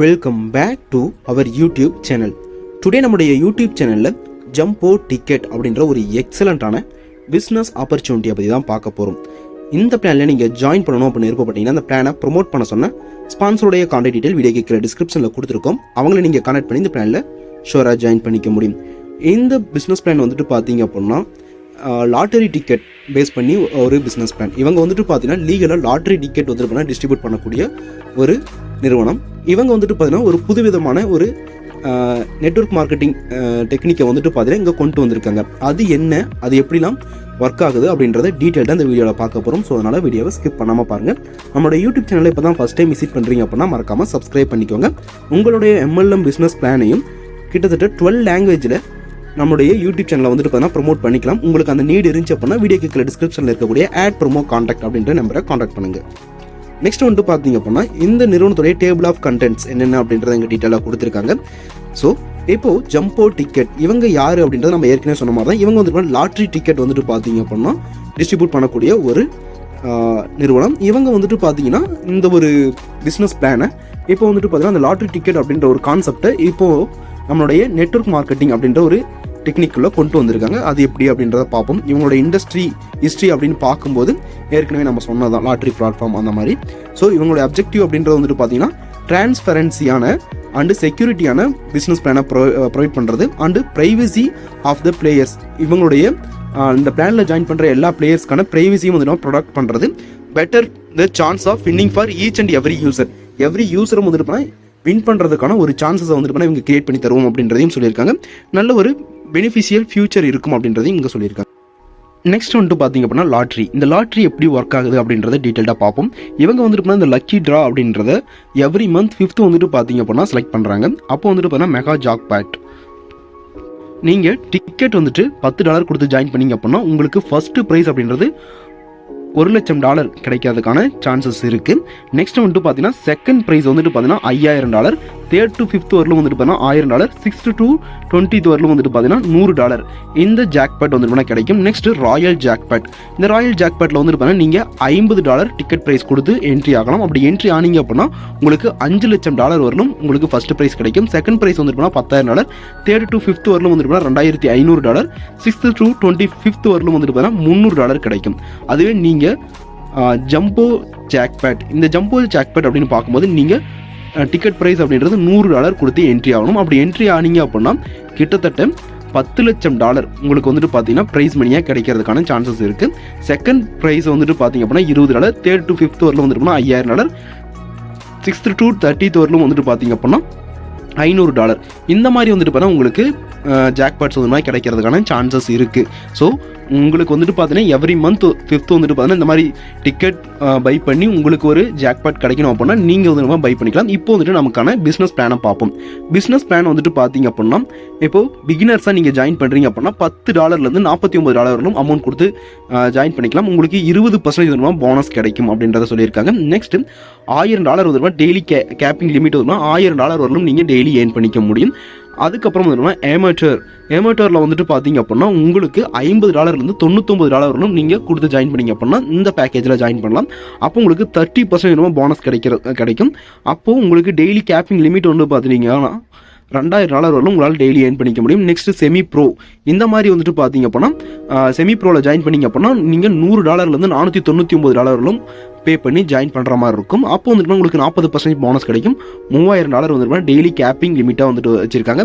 Welcome back to our YouTube channel today நம்முடைய YouTube சேனலில் jumbo ticket அப்படின்ற ஒரு எக்ஸலண்ட்டான பிஸ்னஸ் ஆப்பர்ச்சுனிட்டியை பற்றி தான் பார்க்க போகிறோம் இந்த பிளானில் நீங்கள் ஜாயின் பண்ணணும் அப்படின்னு விருப்பப்பட்டீங்கன்னா அந்த பிளானை ப்ரோமோட் பண்ண சொன்ன ஸ்பான்சருடைய கான்டாக்ட் டீட்டெயில் வீடியோ கேட்குற டிஸ்கிரிப்ஷனில் கொடுத்துருக்கோம். அவங்கள நீங்கள் கனெக்ட் பண்ணி இந்த பிளானில் ஷோராக ஜாயின் பண்ணிக்க முடியும். இந்த பிஸ்னஸ் பிளான் வந்துட்டு பார்த்தீங்க அப்படின்னா லாட்டரி டிக்கெட் பேஸ் பண்ணி ஒரு பிஸ்னஸ் பிளான் இவங்க வந்துட்டு பார்த்தீங்கன்னா லீகலாக லாட்டரி டிக்கெட் வந்துட்டு பண்ணால் டிஸ்ட்ரிபியூட் பண்ணக்கூடிய ஒரு நிறுவனம். இவங்க வந்துட்டு பார்த்தீங்கன்னா ஒரு புதுவிதமான ஒரு நெட்வொர்க் மார்க்கெட்டிங் டெக்னிக்கை வந்துட்டு பார்த்தீங்கன்னா இங்கே கொண்டு வந்திருக்காங்க. அது என்ன அது எப்படிலாம் ஒர்க் ஆகுது அப்படின்றத டீட்டெயில்டாக இந்த வீடியோவில் பார்க்க போகிறோம் ஸோ அதனால் வீடியோவை ஸ்கிப் பண்ணாமல் பாருங்கள் நம்மளோட யூடியூப் சேனலை இப்போ தான் ஃபஸ்ட் டைம் விசிட் பண்ணுறீங்க அப்படின்னா மறக்காமல் சப்ஸ்கிரைப் பண்ணிக்கோங்க. உங்களுடைய எம்எல்எம் பிஸ்னஸ் பிளானையும் கிட்டத்தட்ட டுவெல் லாங்குவேஜில் நம்மளுடைய யூடியூப் சேனலை வந்துட்டு பார்த்தீங்கன்னா ப்ரோமோட் பண்ணிக்கலாம். உங்களுக்கு அந்த நீடு இருந்துச்சு அப்படின்னா வீடியோ கீழே டிஸ்கிரிப்ஷனில் இருக்கக்கூடிய ஆட் ப்ரோமோ காண்டாக்ட் அப்படின்ற நம்பரை காண்டாக்ட் பண்ணுங்கள் நெக்ஸ்ட் வந்துட்டு பார்த்தீங்க அப்படின்னா இந்த நிறுவனத்துடைய டேபிள் ஆஃப் கண்டென்ட்ஸ் என்னென்ன அப்படின்றத எங்கள் டீட்டெயிலாக கொடுத்துருக்காங்க. ஸோ இப்போ ஜம்போ டிக்கெட் இவங்க யார் அப்படின்றத நம்ம ஏற்கனவே சொன்ன மாதிரி தான் இவங்க வந்துட்டு லாட்ரி டிக்கெட் வந்துட்டு பார்த்தீங்க அப்படின்னா டிஸ்ட்ரிபியூட் பண்ணக்கூடிய ஒரு நிறுவனம். இவங்க வந்துட்டு பார்த்தீங்கன்னா இந்த ஒரு பிஸ்னஸ் பிளானை இப்போ வந்துட்டு பார்த்தீங்கன்னா அந்த லாட்ரி டிக்கெட் அப்படின்ற ஒரு கான்செப்டை இப்போது நம்மளுடைய நெட்வொர்க் மார்க்கெட்டிங் அப்படின்ற ஒரு டெக்னிக்குள்ளே கொண்டு வந்திருக்காங்க. அது எப்படி அப்படின்றத பார்ப்போம். இவங்களோட இண்டஸ்ட்ரி ஹிஸ்ட்ரி அப்படின்னு பார்க்கும்போது ஏற்கனவே நம்ம சொன்னதான் லாட்ரி பிளாட்ஃபார்ம் அந்த மாதிரி. ஸோ இவங்களுடைய அப்ஜெக்டிவ் அப்படின்றது வந்துட்டு பார்த்தீங்கன்னா டிரான்ஸ்பரன்சியான அண்டு செக்யூரிட்டியான பிஸ்னஸ் பிளானை ப்ரொ ப்ரொவைட் பண்ணுறது and privacy of the players இவங்களுடைய இந்த பிளானில் ஜாயின் பண்ணுற எல்லா பிளேயர்ஸ்க்கான ப்ரைவசியும் வந்து ப்ரொடக்ட் பண்ணுறது better the chance of winning for each and every user every யூசரும் வந்துட்டு வின் பண்ணுறதுக்கான ஒரு சான்சஸை வந்துட்டு இவங்க கிரியேட் பண்ணி தருவோம் அப்படின்றதையும் சொல்லியிருக்காங்க. நல்ல ஒரு பெனிஃபிஷியல் ஃபியூச்சர் இருக்கும் அப்படின்றதையும் இங்கே சொல்லியிருக்காங்க. நெக்ஸ்ட் வந்துட்டு பார்த்தீங்க அப்படின்னா லாட்ரி இந்த லாட்ரி எப்படி ஒர்க் ஆகுது அப்படின்றத டீட்டெயிலாக பார்ப்போம். இவங்க வந்துட்டு போனால் இந்த லக்கி ட்ரா அப்படின்றத எவ்ரி மந்த் ஃபிஃப்த் வந்துட்டு பார்த்தீங்க அப்படின்னா செலக்ட் பண்ணுறாங்க அப்போ வந்துட்டு பார்த்தீங்கன்னா மெகா ஜாக் பேட் நீங்கள் டிக்கெட் வந்துட்டு பத்து டாலர் கொடுத்து ஜாயின் பண்ணிங்க அப்படின்னா உங்களுக்கு ஃபஸ்ட்டு ப்ரைஸ் அப்படின்றது ஒரு லட்சம் டாலர் கிடைக்கிறதுக்கான சான்சஸ் இருக்குது நெக்ஸ்ட் வந்துட்டு பார்த்தீங்கன்னா செகண்ட் ப்ரைஸ் வந்துட்டு பார்த்தீங்கன்னா ஐயாயிரம் டாலர் தேர்ட் டு ஃபிஃப்த் வரலும் வந்துட்டு பார்த்தீங்கன்னா ஆயிரம் டாலர் சிக்ஸ்த் டு டுவெண்ட்டித் வரலும் வந்துட்டு பார்த்தீங்கன்னா நூறு டாலர் இந்த ஜாக்பேட் வந்துட்டு கிடைக்கும். நெக்ஸ்ட் ராயல் ஜாக்பேட் இந்த ராயல் ஜாக்பேட்டில் வந்துட்டு பார்த்தீங்கன்னா நீங்கள் ஐம்பது டாலர் டிக்கெட் ப்ரைஸ் கொடுத்து என்ட்ரி ஆகலாம். அப்படி என்ட்ரி ஆனீங்க அப்படின்னா உங்களுக்கு அஞ்சு லட்சம் டாலர் வரலும் உங்களுக்கு ஃபஸ்ட் ப்ரைஸ் கிடைக்கும். செகண்ட் ப்ரைஸ் வந்துட்டு பார்த்தீங்கன்னா பத்தாயிரம் டாலர் தேர்ட் டு ஃபிஃப்த் வரலும் வந்துட்டு பார்த்தீங்கன்னா ரெண்டாயிரத்தி ஐநூறு dollar sixth to twenty fifth வரலும் வந்துட்டு பார்த்தீங்கன்னா முந்நூறு டாலர் கிடைக்கும். அதுவே நீங்கள் ஜம்போ ஜாக்பேட் இந்த ஜம்போ ஜாக்பேட் அப்படின்னு பார்க்கும்போது நீங்கள் டிக்கெட் ப்ரைஸ் அப்படின்றது நூறு டாலர் கொடுத்து என்ட்ரி ஆகணும். அப்படி என்ட்ரி ஆனீங்க அப்படின்னா கிட்டத்தட்ட பத்து லட்சம் டாலர் உங்களுக்கு வந்துட்டு பார்த்தீங்கன்னா ப்ரைஸ் மணியாக கிடைக்கிறதுக்கான சான்சஸ் இருக்குது செகண்ட் ப்ரைஸ் வந்துட்டு பார்த்தீங்க அப்படின்னா இருபது டாலர் தேர்ட் டு ஃபிஃப்த் வரலும் வந்துட்டு போனால் ஐயாயிரம் டாலர். சிக்ஸ்த் டு தேர்ட்டித் வரலும் வந்துட்டு பார்த்தீங்க அப்படின்னா ஐநூறு டாலர். இந்த மாதிரி வந்துட்டு பார்த்தா உங்களுக்கு ஜாக்பாட்ஸ் வந்து மாதிரி கிடைக்கிறதுக்கான சான்சஸ் இருக்குது ஸோ உங்களுக்கு வந்துட்டு பார்த்தீங்கன்னா எவ்ரி மந்த் ஃபிஃப்த் வந்துட்டு பார்த்தீங்கன்னா இந்த மாதிரி டிக்கெட் பை பண்ணி உங்களுக்கு ஒரு ஜாக்பாட் கிடைக்கணும் அப்படின்னா நீங்கள் வந்து பை பண்ணிக்கலாம். இப்போ வந்துட்டு நமக்கான பிஸ்னஸ் பிளானை பார்ப்போம். பிஸ்னஸ் பிளான் வந்துட்டு பார்த்தீங்க அப்படின்னா இப்போது பிகினர்ஸாக நீங்கள் ஜாயின் பண்ணுறீங்க அப்படின்னா பத்து டாலர்லேருந்து நாற்பத்தி ஒம்பது டாலர் வரலும் அமௌண்ட் கொடுத்து ஜாயின் பண்ணிக்கலாம். உங்களுக்கு இருபது பர்சன்டேஜ் வந்து போனஸ் கிடைக்கும் அப்படின்றத சொல்லியிருக்காங்க. நெக்ஸ்ட் ஆயிரம் டாலர் வந்து டெய்லி கே கேப்பிங் லிமிட் வருமா ஆயிரம் டாலர் வரலும் நீங்கள் டெய்லி ஏர்ன் பண்ணிக்க முடியும். அதுக்கப்புறம் வந்து ஏமேட்டர் ஏமேட்டரில் வந்துட்டு பார்த்தீங்க அப்படின்னா உங்களுக்கு ஐம்பது டாலர்லேருந்து தொண்ணூத்தொம்பது டாலர் வரணும் நீங்கள் கொடுத்து ஜாயின் பண்ணிங்க அப்படின்னா இந்த பேக்கேஜில் ஜாயின் பண்ணலாம். அப்போ உங்களுக்கு தேர்ட்டி பர்சன்ட் போனஸ் கிடைக்கிற கிடைக்கும். அப்போது உங்களுக்கு டெய்லி கேப்பிங் லிமிட் வந்து பார்த்தீங்கன்னா ரெண்டாயிரம் டாலர் வரலும் உங்களால் டெய்லி ஏர்ன் பண்ணிக்க முடியும். நெக்ஸ்ட் செமி ப்ரோ இந்த மாதிரி வந்துட்டு பார்த்தீங்க அப்படின்னா செமி ப்ரோவில் ஜாயின் பண்ணிங்க அப்படின்னா நீங்கள் நூறு டாலர்லேருந்து நானூற்றி தொண்ணூற்றி ஒம்பது டாலர்களும் பே பண்ணி ஜாயின் பண்ணுற மாதிரி இருக்கும். அப்போ வந்துட்டு உங்களுக்கு நாற்பது பர்சன்டேஜ் போனஸ் கிடைக்கும். மூவாயிரம் டாலர் வந்துட்டு டெய்லி கேப்பிங் லிமிட்டாக வந்துட்டு வச்சுருக்காங்க.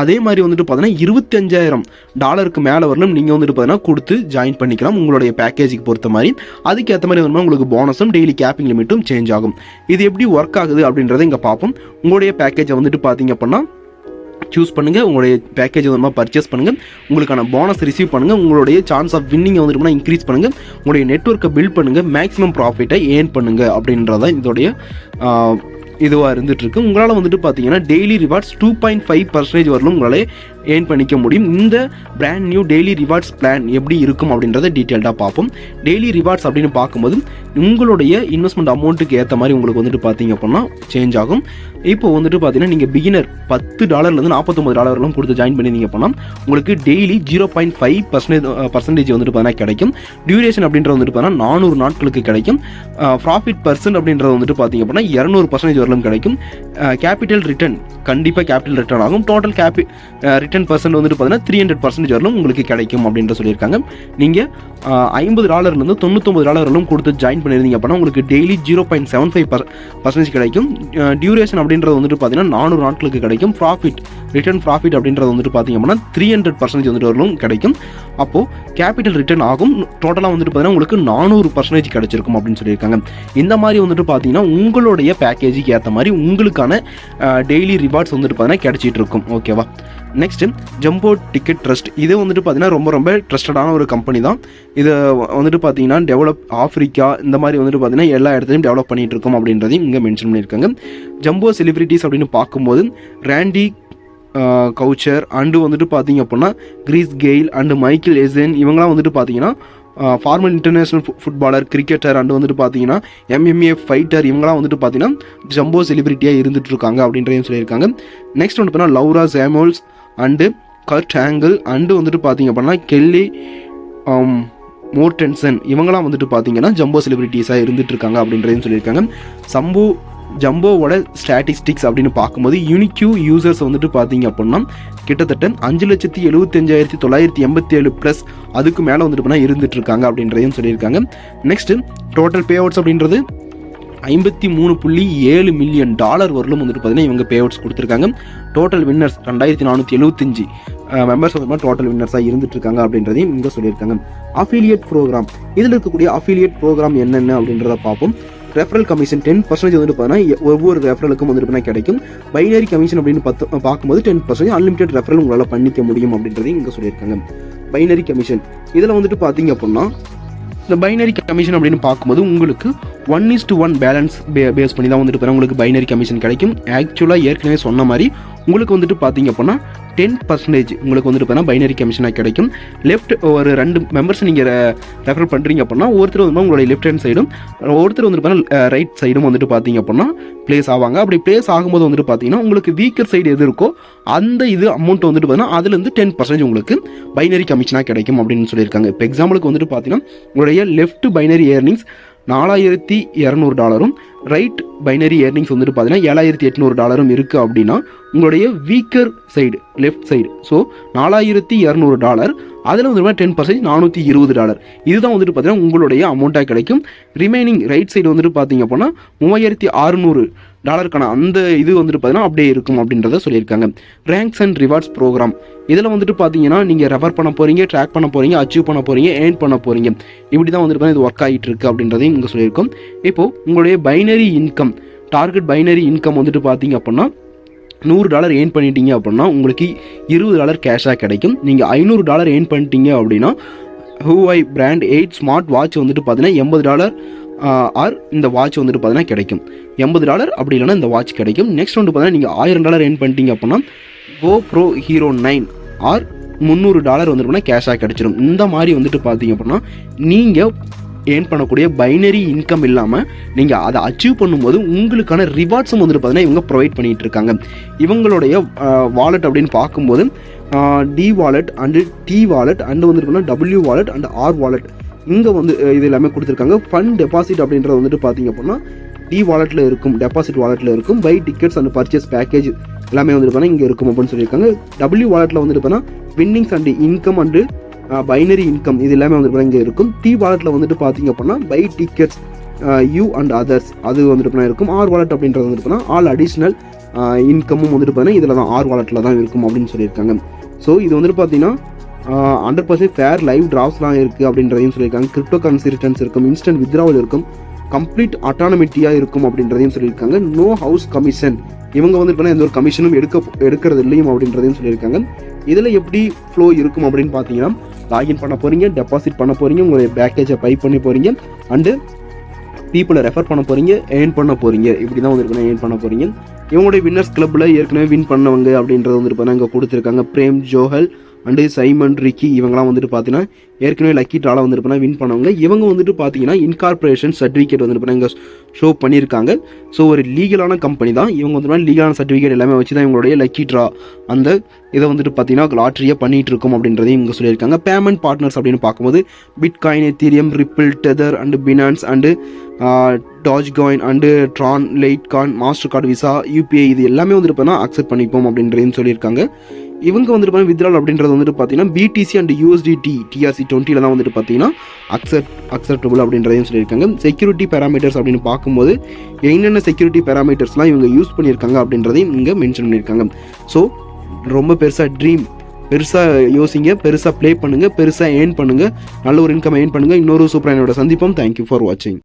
அதே மாதிரி வந்துட்டு பார்த்தீங்கன்னா இருபத்தஞ்சாயிரம் டாலருக்கு மேலே வரலும் நீங்கள் வந்துட்டு பார்த்தீங்கன்னா கொடுத்து ஜாயின் பண்ணிக்கலாம். உங்களுடைய பேக்கேஜுக்கு பொறுத்த மாதிரி. அதுக்கேற்ற மாதிரி வந்து உங்களுக்கு போனஸும் டெய்லி கேப்பிங் லிமிட்டும் சேஞ்ச் ஆகும். இது எப்படி ஒர்க் ஆகுது அப்படின்றத இங்கே பார்ப்போம். உங்களுடைய பேக்கேஜை வந்துட்டு பார்த்தீங்க அப்படின்னா சூஸ் பண்ணுங்கள் உங்களுடைய பேக்கேஜ் வந்து பர்ச்சேஸ் பண்ணுங்கள் உங்களுக்கான போனஸ் ரிசீவ் பண்ணுங்கள் உங்களுடைய சான்ஸ் ஆஃப் வின்னிங்கை வந்துட்டு இன்க்ரீஸ் பண்ணுங்கள் உங்களுடைய நெட்ஒர்க்கை பில்ட் பண்ணுங்கள் மேக்ஸிமம் ப்ராஃபிட்டை ஏர்ன் பண்ணுங்கள் அப்படின்றதான் இதோடைய இதுவாக இருந்துகிட்ருக்கு உங்களால் வந்துட்டு பார்த்தீங்கன்னா daily rewards two point five percentage வரலும் உங்களால் ஏர்ன் பண்ணிக்க முடியும். இந்த brand new daily rewards plan எப்படி இருக்கும் அப்படின்றத டீட்டெயில்டாக பார்ப்போம். டெய்லி ரிவார்ட்ஸ் அப்படின்னு பார்க்கும்போது உங்களுடைய இன்வெஸ்ட்மெண்ட் அமௌண்ட்டுக்கு ஏற்ற மாதிரி உங்களுக்கு வந்துட்டு பார்த்தீங்க அப்படின்னா சேஞ்ச் ஆகும். இப்போ வந்துட்டு பார்த்தீங்கன்னா நீங்கள் பிகினர் பத்து டாலர்லேருந்து நாற்பத்தொம்பது டாலர்லாம் கொடுத்து ஜாயின் பண்ணியிருந்தீங்க அப்படின்னா உங்களுக்கு daily zero point five percentage percentage வந்துட்டு பார்த்தீங்கன்னா கிடைக்கும். டியூரேஷன் அப்படின்றது வந்துட்டு பார்த்தீங்கன்னா நானூறு நாட்களுக்கு கிடைக்கும். ப்ராஃபிட் பர்சன்ட் அப்படின்றது வந்துட்டு பார்த்தீங்க அப்படின்னா இரநூறு பர்சன்டேஜ் வரலும் கிடைக்கும். கேபிட்டல் ரிட்டர்ன் கண்டிப்பாக கேபிட்டல் ரிட்டர்ன் ஆகும். டோட்டல் கேபி ரிட்டர்ன் பர்சன்ட் வந்துட்டு பார்த்தீங்கன்னா த்ரீ ஹண்ட்ரட் பர்சன்டேஜ் வரலும் உங்களுக்கு கிடைக்கும் அப்படின்ற சொல்லியிருக்காங்க. நீங்கள் ஐம்பது டாலர்லேருந்து தொண்ணூத்தொம்பது டாலர் வரலும் கொடுத்து ஜாயின் பண்ணியிருந்தீங்க அப்படின்னா உங்களுக்கு daily zero point seven five percentage கிடைக்கும். டியூரேஷன் அப்படின்றது வந்துட்டு பார்த்தீங்கன்னா நானூறு நாட்களுக்கு கிடைக்கும். ப்ராஃபிட் ரிட்டர்ன் ப்ராஃபிட் அப்படின்றது வந்துட்டு பார்த்தீங்க அப்படின்னா த்ரீ ஹண்ட்ரட் பர்சன்டேஜ் வந்துட்டு வரலும் கிடைக்கும். அப்போது கேபிட்டல் ரிட்டர்ன் ஆகும். டோட்டலாக வந்துட்டு பார்த்தீங்கன்னா உங்களுக்கு நானூறு பர்சன்டேஜ் கிடைச்சிருக்கும் அப்படின்னு சொல்லியிருக்காங்க. இந்த மாதிரி வந்துட்டு பார்த்தீங்கன்னா உங்களுடைய பேக்கேஜுக்கு ஏற்ற மாதிரி உங்களுக்கான டெய்லி ரிவார்ட்ஸ் வந்துட்டு பார்த்தீங்கன்னா கிடைச்சிட்டு இருக்கும். ஓகேவா நெக்ஸ்ட் ஜம்போ டிக்கெட் ட்ரஸ்ட் இது வந்துட்டு பார்த்தீங்கன்னா ரொம்ப ரொம்ப ட்ரஸ்டடான ஒரு கம்பெனி தான். இதை வந்துட்டு பார்த்தீங்கன்னா டெவலப் ஆஃப்ரிக்கா இந்த மாதிரி வந்துட்டு பார்த்தீங்கன்னா எல்லா இடத்துலையும் டெவலப் பண்ணிட்டு இருக்கோம் அப்படின்றதையும் இங்கே மென்ஷன் பண்ணியிருக்காங்க. ஜம்போ செலிபிரிட்டிஸ் அப்படின்னு பார்க்கும்போது ரேண்டி கவுச்சர் அண்டு வந்துட்டு பார்த்தீங்க அப்படின்னா Chris Gayle and Michael Essien இவங்களாம் வந்துட்டு பார்த்தீங்கன்னா former international footballer cricketer and வந்துட்டு பார்த்தீங்கன்னா எம்எம்ஏ ஃபைட்டர் இவங்களாம் வந்துட்டு பார்த்தீங்கன்னா ஜம்போ செலிபிரிட்டியாக இருந்துட்டு இருக்காங்க அப்படின்றதையும் சொல்லியிருக்காங்க. நெக்ஸ்ட் வந்து பார்த்தீங்கன்னா லௌரா ஜேமோல்ஸ் அண்டு கர்ட் ஆங்கிள் அண்டு வந்துட்டு பார்த்தீங்க அப்படின்னா கெல்லி மோர்டென்சன் இவங்களாம் வந்துட்டு பார்த்தீங்கன்னா ஜம்போ செலிபிரிட்டிஸாக இருந்துட்டு இருக்காங்க அப்படின்றதையும் சொல்லியிருக்காங்க. சம்பு ஜம்போவோட ஸ்டாட்டிஸ்டிக்ஸ் அப்படின்னு பார்க்கும்போது யூனிக்யூ யூசர்ஸ் வந்துட்டு பார்த்தீங்க அப்படின்னா கிட்டத்தட்ட அஞ்சு லட்சத்தி எழுபத்தஞ்சாயிரத்தி தொள்ளாயிரத்தி எண்பத்தி ஏழு ப்ளஸ் அதுக்கு மேலே வந்துட்டு பண்ணால் இருந்துட்டு இருக்காங்க அப்படின்றதையும் சொல்லியிருக்காங்க. நெக்ஸ்ட்டு டோட்டல் பே அவுட்ஸ் அப்படின்றது ஐம்பத்தி மூணு புள்ளி ஏழு மில்லியன் டாலர் வரலும் வந்துட்டு பார்த்தீங்கன்னா இவங்க பே அவுட்ஸ் கொடுத்துருக்காங்க. டோட்டல் வின்னர்ஸ் ரெண்டாயிரத்தி நானூற்றி எழுபத்தஞ்சு மெம்பர்ஸ் வந்து டோட்டல் வின்னர்ஸாக இருந்துட்டு இருக்காங்க அப்படின்றதையும் இங்கே சொல்லியிருக்காங்க. அஃபிலியேட் ப்ரோக்ராம் இதில் இருக்கக்கூடிய அஃபிலியேட் ப்ரோக்ராம் என்னென்ன அப்படின்றத பார்ப்போம். ரெஃபரல் கமிஷன் டென் பர்சன்டேஜ் வந்துட்டு பார்த்தீங்கன்னா ஒவ்வொரு ரெஃபரலுக்கும் வந்துட்டு கிடைக்கும். பைனரி கமிஷன் அப்படின்னு பார்த்து பார்க்கும்போது டென் பர்சன்டேஜ் அன்லிமிடெட் ரெஃபரல் உங்களால் பண்ணிக்க முடியும் அப்படின்றதையும் இங்கே சொல்லியிருக்காங்க. பைனரி கமிஷன் இதில் வந்துட்டு பார்த்தீங்க அப்படின்னா இந்த பைனரி கமிஷன் அப்படின்னு பார்க்கும்போது உங்களுக்கு one is to one balance pay base பண்ணி தான் வந்துட்டு உங்களுக்கு பைனரி கமிஷன் கிடைக்கும். ஆக்சுவலாக ஏற்கனவே சொன்ன மாதிரி உங்களுக்கு வந்துட்டு பார்த்தீங்க அப்படின்னா டென் பர்சன்டேஜ் உங்களுக்கு வந்துட்டு பார்த்தீங்கன்னா பைனரி கமிஷனாக கிடைக்கும். லெஃப்ட் ஒரு ரெண்டு மெம்பர்ஸ் நீங்கள் ரெஃபர் பண்ணுறீங்க அப்படின்னா ஒருத்தர் வந்து உங்களுடைய லெஃப்ட் ஹேண்ட் சைடும் ஒருத்தர் வந்துட்டு பார்த்தீங்கன்னா ரைட் சைடும் வந்துட்டு பார்த்தீங்க அப்படின்னா ப்ளேஸ் ஆவாங்க. அப்படி ப்ளேஸ் ஆகும்போது வந்துட்டு பார்த்தீங்கன்னா உங்களுக்கு வீக்கர் சைடு எது இருக்கோ அந்த இது அமௌண்ட் வந்துட்டு பார்த்தீங்கன்னா அதுலேருந்து டென் பர்சன்டேஜ் உங்களுக்கு பைனரி கமிஷனாக கிடைக்கும் அப்படின்னு சொல்லியிருக்காங்க. இப்போ எக்ஸாம்பிளுக்கு வந்துட்டு பார்த்தீங்கன்னா உங்களுடைய லெஃப்ட் பைனரி ஏர்னிங்ஸ் நாலாயிரத்தி இரநூறு டாலரும். ரைட் பைனரி ஏர்னிங்ஸ் வந்துட்டு பார்த்தீங்கன்னா ஏழாயிரத்தி எட்நூறு டாலரும் இருக்குது அப்படின்னா உங்களுடைய weaker side left side so நாலாயிரத்தி இரநூறு டாலர் அதில் வந்து டென் பர்சன்ட் நானூற்றி இருபது டாலர். இதுதான் வந்துட்டு பார்த்தீங்கன்னா உங்களுடைய அமௌண்ட்டாக கிடைக்கும். ரிமைனிங் ரைட் சைடு வந்துட்டு பார்த்தீங்க அப்படின்னா மூவாயிரத்தி அறுநூறு டாலருக்கான அந்த இது வந்துட்டு பார்த்தீங்கன்னா அப்படியே இருக்கும் அப்படின்றத சொல்லியிருக்காங்க. ரேங்க்ஸ் அண்ட் ரிவார்ட்ஸ் ப்ரோக்ராம் இதில் வந்துட்டு பார்த்தீங்கன்னா நீங்கள் ரெஃபர் பண்ண போகிறீங்க ட்ராக் பண்ண போகிறீங்க அச்சீவ் பண்ண போகிறீங்க ஏர்ன் பண்ண போகிறீங்க இப்படி தான் வந்துட்டு பார்த்தீங்கன்னா இது ஒர்க் ஆகிட்டு இருக்குது அப்படின்றதையும் இங்கே சொல்லியிருக்கோம். இப்போது உங்களுடைய binary income target binary income வந்துட்டு பார்த்தீங்க அப்படின்னா நூறு டாலர் ஏர்ன் பண்ணிட்டீங்க அப்படின்னா உங்களுக்கு இருபது டாலர் கேஷாக கிடைக்கும். நீங்கள் ஐநூறு டாலர் ஏர்ன் பண்ணிட்டீங்க அப்படின்னா Huawei brand eight smart watch வந்துட்டு பார்த்தீங்கன்னா எண்பது டாலர் ஆர் இந்த வாட்ச் வந்துட்டு பார்த்தீங்கன்னா கிடைக்கும். எண்பது டாலர் அப்படி இல்லைன்னா இந்த வாட்ச் கிடைக்கும். நெக்ஸ்ட் வந்து பார்த்தீங்கன்னா நீங்கள் ஆயிரம் டாலர் ஏர்ன் பண்ணிட்டீங்க அப்படின்னா GoPro Hero nine or முந்நூறு டாலர் வந்துட்டு கேஷாக கிடச்சிரும். இந்த மாதிரி வந்துட்டு பார்த்தீங்க அப்படின்னா நீங்கள் ஏர்ன் பண்ணக்கூடிய பைனரி இன்கம் இல்லாமல் நீங்கள் அதை அச்சீவ் பண்ணும்போது உங்களுக்கான ரிவார்ட்ஸும் வந்துட்டு பார்த்தீங்கன்னா இவங்க ப்ரொவைட் பண்ணிகிட்டு இருக்காங்க. இவங்களுடைய வாலெட் அப்படின்னு பார்க்கும்போது T wallet and T wallet and வந்துட்டு W wallet and R wallet இங்கே வந்து இது எல்லாமே கொடுத்துருக்காங்க. ஃபண்ட் டெபாசிட் அப்படின்றது வந்துட்டு பார்த்தீங்க அப்படின்னா டி வாலெட்டில் இருக்கும் டெபாசிட் வாலெட்டில் இருக்கும். Buy tickets and purchase package எல்லாமே வந்துட்டு போனால் இங்கே இருக்கும் அப்படின்னு சொல்லியிருக்காங்க. டபிள்யூ வாலெட்டில் வந்துட்டு போனால் winnings and income and binary income இது எல்லாமே வந்துட்டு இங்கே இருக்கும். டி வாலெட்டில் வந்துட்டு பார்த்தீங்க அப்படின்னா buy tickets you and others அது வந்துட்டு இருக்கும். ஆர் வாலெட் அப்படின்றது வந்துட்டு ஆல் அடிஷ்னல் இன்கமும் வந்துட்டு பார்த்தீங்கன்னா இதில் தான் ஆர் வாலெட்டில் தான் இருக்கும் அப்படின்னு சொல்லியிருக்காங்க. ஸோ இது வந்துட்டு பார்த்தீங்கன்னா ஹண்ட்ரட் பர்சன்ட் ஃபேர் லைவ் ட்ராப்ஸ்லாம் இருக்குது அப்படின்றதையும் சொல்லியிருக்காங்க. கிரிப்டோ கரன்சி ரிட்டர்ன்ஸ் இருக்கும் இன்ஸ்டன்ட் வித்ராவல் இருக்கும் கம்ப்ளீட் அட்டானமிட்டியாக இருக்கும் அப்படின்றதையும் சொல்லியிருக்காங்க. நோ ஹவுஸ் கமிஷன் இவங்க வந்து இப்போ எந்த ஒரு கமிஷனும் எடுக்க எடுக்கிறது இல்லையும் அப்படின்றதையும் சொல்லியிருக்காங்க. இதில் எப்படி ஃப்ளோ இருக்கும் அப்படின்னு பார்த்தீங்கன்னா லாகின் பண்ண போகிறீங்க டெபாசிட் பண்ண போகிறீங்க உங்களுடைய பேக்கேஜை பை பண்ணி போகிறீங்க அண்டு பீப்புளை ரெஃபர் பண்ண போகிறீங்க ஏர்ன் பண்ண போகிறீங்க இப்படி தான் வந்து ஏர்ன் பண்ண போகிறீங்க இவங்களுடைய வின்னர்ஸ் கிளப்பில் ஏற்கனவே வின் பண்ணவங்க அப்படின்றது வந்து இப்போ இங்கே கொடுத்துருக்காங்க. Prem Johal and Simon Ricky இவங்கலாம் வந்துட்டு பார்த்தீங்கன்னா ஏற்கனவே லக்கி ட்ரால வந்துட்டு வின் பண்ணவங்க. இவங்க வந்துட்டு பார்த்தீங்கன்னா இன்கார்பரேஷன் சர்டிஃபிகேட் வந்துட்டு இங்கே ஷோ பண்ணியிருக்காங்க ஸோ ஒரு லீகலான கம்பெனி தான். இவங்க வந்துட்டு லீகலான சர்டிஃபிகேட் எல்லாமே வச்சு தான் இவங்களுடைய லக்கி ட்ரா அந்த இதை வந்துட்டு பார்த்தீங்கன்னா லாட்ரியை பண்ணிகிட்டு இருக்கோம் அப்படின்றதையும் இங்கே சொல்லியிருக்காங்க. பேமெண்ட் பார்ட்னர்ஸ் அப்படின்னு பார்க்கும்போது Bitcoin Ethereum Ripple Tether and Binance and Dogecoin and Tron Litecoin Mastercard Visa UPI இது எல்லாமே வந்துட்டு பார்த்தீங்கன்னா அக்செப்ட் பண்ணிப்போம் அப்படின்றதையும் சொல்லியிருக்காங்க. இவங்க வந்துட்டு பார்த்தீங்கன்னா வித்ரால் அப்படின்றது வந்துட்டு பார்த்தீங்கன்னா பிடிசி அண்ட் யூஎஸ்டிடி டிஆர்சி டுவெண்ட்டியில் தான் வந்துட்டு பார்த்தீங்கன்னா அக்செப்ட் அக்செப்டபுள் அப்படின்றதையும் சொல்லியிருக்காங்க. செக்யூரிட்டி பேராமீட்டர்ஸ் அப்படின்னு பார்க்கும்போது என்னென்ன செக்யூரிட்டி பேராமீட்டர்ஸ்லாம் இவங்க யூஸ் பண்ணியிருக்காங்க அப்படின்றதையும் இங்கே மென்ஷன் பண்ணியிருக்காங்க. ஸோ ரொம்ப பெருசாக ட்ரீம் பெருசாக யோசிங்க பெருசாக ப்ளே பண்ணுங்கள் பெருசாக ஏர்ன் பண்ணுங்கள் நல்ல ஒரு இன்கம் ஏர்ன் பண்ணுங்கள் இன்னொரு சூப்பரானோட சந்திப்போம். தேங்க்யூ ஃபார் வாட்சிங்